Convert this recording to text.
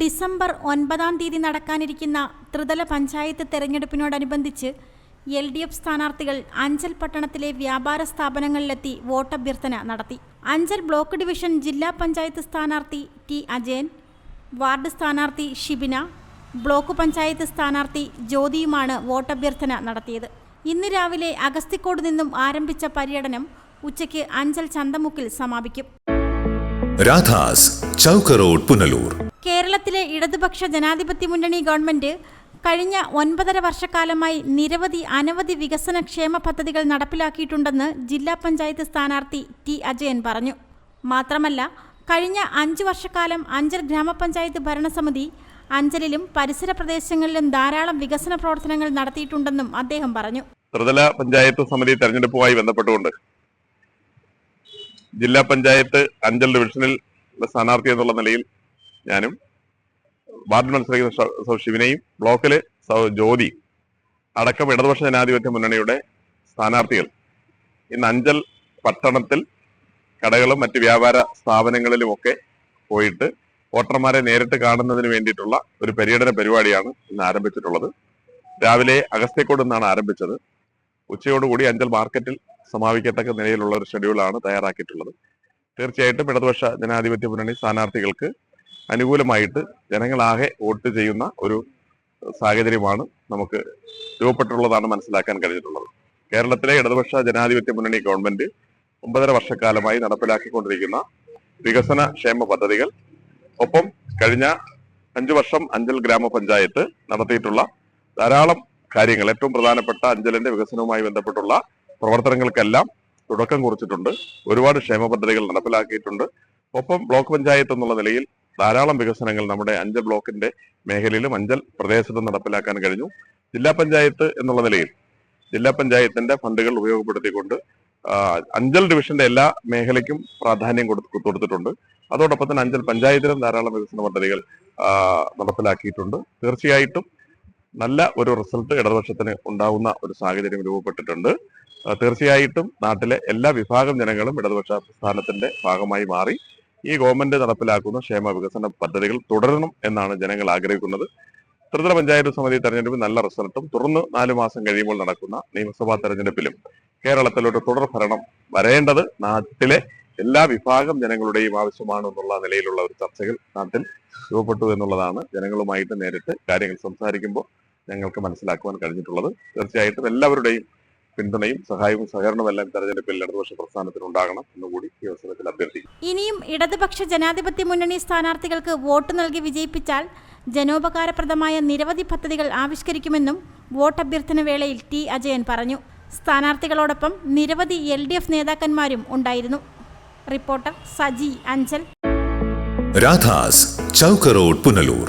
December ഒൻപതാം തീയതി നടക്കാനിരിക്കുന്ന ത്രിതല പഞ്ചായത്ത് തെരഞ്ഞെടുപ്പിനോടനുബന്ധിച്ച് എൽ ഡി എഫ് സ്ഥാനാർത്ഥികൾ അഞ്ചൽ പട്ടണത്തിലെ വ്യാപാര സ്ഥാപനങ്ങളിലെത്തി വോട്ടഭ്യർത്ഥന നടത്തി. അഞ്ചൽ ബ്ലോക്ക് ഡിവിഷൻ ജില്ലാ പഞ്ചായത്ത് സ്ഥാനാർത്ഥി ടി അജയൻ വാർഡ് സ്ഥാനാർത്ഥി ഷിബിന ബ്ലോക്ക് പഞ്ചായത്ത് സ്ഥാനാർത്ഥി ജ്യോതിയുമാണ് വോട്ടഭ്യർത്ഥന നടത്തിയത്. ഇന്ന് രാവിലെ അഗസ്തിക്കോട് നിന്നും ആരംഭിച്ച പര്യടനം ഉച്ചയ്ക്ക് അഞ്ചൽ ചന്തമുക്കിൽ സമാപിക്കും. രാധാസ് ചൗക്ക് റോഡ് പുനലൂർ. കേരളത്തിലെ ഇടതുപക്ഷ ജനാധിപത്യ മുന്നണി ഗവൺമെന്റ് കഴിഞ്ഞ ഒൻപതര വർഷക്കാലമായി നിരവധി അനവധി വികസന ക്ഷേമ പദ്ധതികൾ നടപ്പിലാക്കിയിട്ടുണ്ടെന്ന് ജില്ലാ പഞ്ചായത്ത് സ്ഥാനാർത്ഥി ടി അജയൻ പറഞ്ഞു. മാത്രമല്ല കഴിഞ്ഞ അഞ്ചു വർഷക്കാലം അഞ്ചൽ ഗ്രാമപഞ്ചായത്ത് ഭരണസമിതി അഞ്ചലിലും പരിസര പ്രദേശങ്ങളിലും ധാരാളം വികസന പ്രവർത്തനങ്ങൾ നടത്തിയിട്ടുണ്ടെന്നും അദ്ദേഹം പറഞ്ഞു. ത്രിതല പഞ്ചായത്ത് സമിതി തെരഞ്ഞെടുപ്പുമായി ബന്ധപ്പെട്ടുകൊണ്ട് ജില്ലാ പഞ്ചായത്ത് അഞ്ചൽ ഡിവിഷനിൽ സ്ഥാനാർത്ഥി എന്നുള്ള നിലയിൽ ഞാനും വാർഡ് മത്സരിക്കുന്ന ശിവനെയും ബ്ലോക്കിൽ ജ്യോതി അടക്കം ഇടതുപക്ഷ ജനാധിപത്യ മുന്നണിയുടെ സ്ഥാനാർത്ഥികൾ. ഇന്ന് അഞ്ചൽ പട്ടണത്തിൽ കടകളും മറ്റ് വ്യാപാര സ്ഥാപനങ്ങളിലും ഒക്കെ പോയിട്ട് വോട്ടർമാരെ നേരിട്ട് കാണുന്നതിന് വേണ്ടിയിട്ടുള്ള ഒരു പര്യടന പരിപാടിയാണ് ഇന്ന് ആരംഭിച്ചിട്ടുള്ളത്. രാവിലെ അഗസ്ത്യക്കോട് നിന്നാണ് ആരംഭിച്ചത്. ഉച്ചയോടുകൂടി അഞ്ചൽ മാർക്കറ്റിൽ സമാപിക്കത്തക്ക നിലയിലുള്ള ഒരു ഷെഡ്യൂളാണ് തയ്യാറാക്കിയിട്ടുള്ളത്. തീർച്ചയായിട്ടും ഇടതുപക്ഷ ജനാധിപത്യ മുന്നണി സ്ഥാനാർത്ഥികൾക്ക് അനുകൂലമായിട്ട് ജനങ്ങളാകെ വോട്ട് ചെയ്യുന്ന ഒരു സാഹചര്യമാണ് നമുക്ക് രൂപപ്പെട്ടുള്ളതാണ് മനസ്സിലാക്കാൻ കഴിഞ്ഞിട്ടുള്ളത്. കേരളത്തിലെ ഇടതുപക്ഷ ജനാധിപത്യ മുന്നണി ഗവൺമെന്റ് ഒമ്പതര വർഷക്കാലമായി നടപ്പിലാക്കിക്കൊണ്ടിരിക്കുന്ന വികസന ക്ഷേമ പദ്ധതികൾ ഒപ്പം കഴിഞ്ഞ അഞ്ചു വർഷം അഞ്ചൽ ഗ്രാമപഞ്ചായത്ത് നടത്തിയിട്ടുള്ള ധാരാളം കാര്യങ്ങൾ. ഏറ്റവും പ്രധാനപ്പെട്ട അഞ്ചലിന്റെ വികസനവുമായി ബന്ധപ്പെട്ടുള്ള പ്രവർത്തനങ്ങൾക്കെല്ലാം തുടക്കം കുറിച്ചിട്ടുണ്ട്. ഒരുപാട് ക്ഷേമ പദ്ധതികൾ നടപ്പിലാക്കിയിട്ടുണ്ട്. ഒപ്പം ബ്ലോക്ക് പഞ്ചായത്ത് എന്നുള്ള നിലയിൽ ധാരാളം വികസനങ്ങൾ നമ്മുടെ അഞ്ചൽ ബ്ലോക്കിന്റെ മേഖലയിലും അഞ്ചൽ പ്രദേശത്തും നടപ്പിലാക്കാൻ കഴിഞ്ഞു. ജില്ലാ പഞ്ചായത്ത് എന്നുള്ള നിലയിൽ ജില്ലാ പഞ്ചായത്തിന്റെ ഫണ്ടുകൾ ഉപയോഗപ്പെടുത്തിക്കൊണ്ട് അഞ്ചൽ ഡിവിഷന്റെ എല്ലാ മേഖലയ്ക്കും പ്രാധാന്യം കൊടു കൊടുത്തിട്ടുണ്ട്. അതോടൊപ്പം തന്നെ അഞ്ചൽ പഞ്ചായത്തിലും ധാരാളം വികസന പദ്ധതികൾ നടപ്പിലാക്കിയിട്ടുണ്ട്. തീർച്ചയായിട്ടും നല്ല ഒരു റിസൾട്ട് ഇടതുപക്ഷത്തിന് ഉണ്ടാവുന്ന ഒരു സാഹചര്യം രൂപപ്പെട്ടിട്ടുണ്ട്. തീർച്ചയായിട്ടും നാട്ടിലെ എല്ലാ വിഭാഗം ജനങ്ങളും ഇടതുപക്ഷ പ്രസ്ഥാനത്തിന്റെ ഭാഗമായി മാറി ഈ ഗവൺമെന്റ് നടപ്പിലാക്കുന്ന ക്ഷേമ വികസന പദ്ധതികൾ തുടരണം എന്നാണ് ജനങ്ങൾ ആഗ്രഹിക്കുന്നത്. ത്രിതല പഞ്ചായത്ത് സമിതി തെരഞ്ഞെടുപ്പിൽ നല്ല റിസൾട്ടും തുടർന്ന് നാലു മാസം കഴിയുമ്പോൾ നടക്കുന്ന നിയമസഭാ തെരഞ്ഞെടുപ്പിലും കേരളത്തിലൊരു തുടർ ഭരണം വരേണ്ടത് നാട്ടിലെ എല്ലാ വിഭാഗം ജനങ്ങളുടെയും ആവശ്യമാണ് എന്നുള്ള നിലയിലുള്ള ഒരു ചർച്ചകൾ നാട്ടിൽ രൂപപ്പെട്ടു എന്നുള്ളതാണ് ജനങ്ങളുമായിട്ട് നേരിട്ട് കാര്യങ്ങൾ സംസാരിക്കുമ്പോൾ ഞങ്ങൾക്ക് മനസ്സിലാക്കുവാൻ കഴിഞ്ഞിട്ടുള്ളത്. തീർച്ചയായിട്ടും എല്ലാവരുടെയും പിന്തുണയും സഹായവും സഹകരണവും എല്ലാം തെരഞ്ഞെടുപ്പിൽ ഇടതുപക്ഷ പ്രസ്ഥാനത്തിന് ഉണ്ടാകണം എന്നുകൂടി ഈ അവസരത്തിൽ അഭ്യർത്ഥിക്കും ഇനിയും ഇടതുപക്ഷ ജനാധിപത്യ മുന്നണി സ്ഥാനാർത്ഥികൾക്ക് വോട്ട് നൽകി വിജയിപ്പിച്ചാൽ ജനോപകാരപ്രദമായ നിരവധി പദ്ധതികൾ ആവിഷ്കരിക്കുമെന്നും വോട്ടഭ്യർത്ഥന വേളയിൽ ടി അജയൻ പറഞ്ഞു. സ്ഥാനാർത്ഥികളോടൊപ്പം നിരവധി എൽ ഡി എഫ് നേതാക്കന്മാരും ഉണ്ടായിരുന്നു. റിപ്പോർട്ടർ സജി അഞ്ചൽ. രാധാസ് ചൗക്കറോഡ് പുനലൂർ.